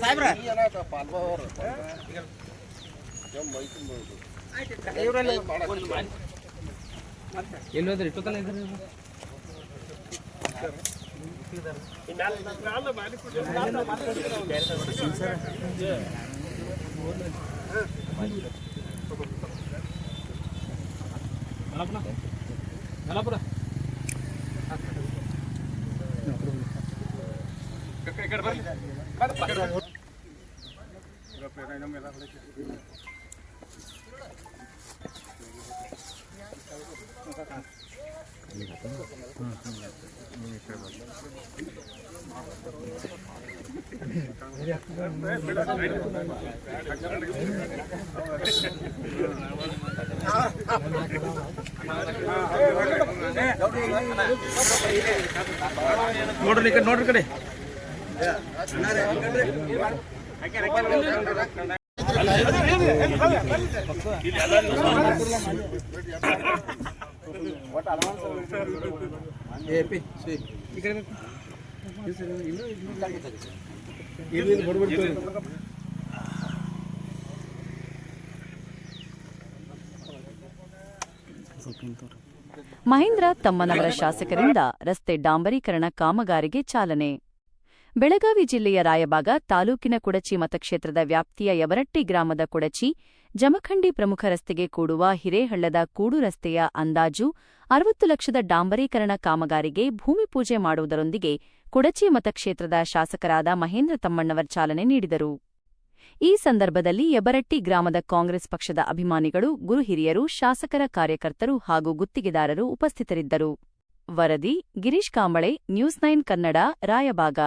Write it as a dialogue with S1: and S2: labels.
S1: ಸಾಹೇಬ್ರ.
S2: ಎಲ್ಲೋದ್ರಿ ಇಟ್ಟು ತನ ಇದ್ರಿ ಮಲಪುರ ನೋಡ್ರಿ ಈ ಕಡೆ ನೋಡ್ರಿ ಈ ಕಡೆ.
S3: ಮಹೇಂದ್ರ ತಮ್ಮನವರ ಶಾಸಕರಿಂದ ರಸ್ತೆ ಡಾಂಬರೀಕರಣ ಕಾಮಗಾರಿಗೆ ಚಾಲನೆ ಬೆಳಗಾವಿ ಜಿಲ್ಲೆಯ ರಾಯಬಾಗ ತಾಲೂಕಿನ ಕುಡಚಿ ಮತಕ್ಷೇತ್ರದ ವ್ಯಾಪ್ತಿಯ ಯವರಟ್ಟಿ ಗ್ರಾಮದ ಕುಡಚಿ, ಜಮಖಂಡಿ ಪ್ರಮುಖ ರಸ್ತೆಗೆ ಕೂಡುವ ಹಿರೇಹಳ್ಳದ ಕೂಡು ರಸ್ತೆಯ ಅಂದಾಜು ಅರವತ್ತು ಲಕ್ಷದ ಡಾಂಬರೀಕರಣ ಕಾಮಗಾರಿಗೆ ಭೂಮಿ ಪೂಜೆ ಮಾಡುವುದರೊಂದಿಗೆ ಕುಡಚಿ ಮತಕ್ಷೇತ್ರದ ಶಾಸಕರಾದ ಮಹೇಂದ್ರ ತಮ್ಮಣ್ಣವರ್ ಚಾಲನೆ ನೀಡಿದರು. ಈ ಸಂದರ್ಭದಲ್ಲಿ ಯಬರಟ್ಟಿ ಗ್ರಾಮದ ಕಾಂಗ್ರೆಸ್ ಪಕ್ಷದ ಅಭಿಮಾನಿಗಳು ಗುರುಹಿರಿಯರು ಶಾಸಕರ ಕಾರ್ಯಕರ್ತರು ಹಾಗೂ ಗುತ್ತಿಗೆದಾರರು ಉಪಸ್ಥಿತರಿದ್ದರು. ವರದಿ, ಗಿರೀಶ್ ಕಾಂಬಳೆ, ನ್ಯೂಸ್ ನೈನ್ ಕನ್ನಡ ರಾಯಬಾಗ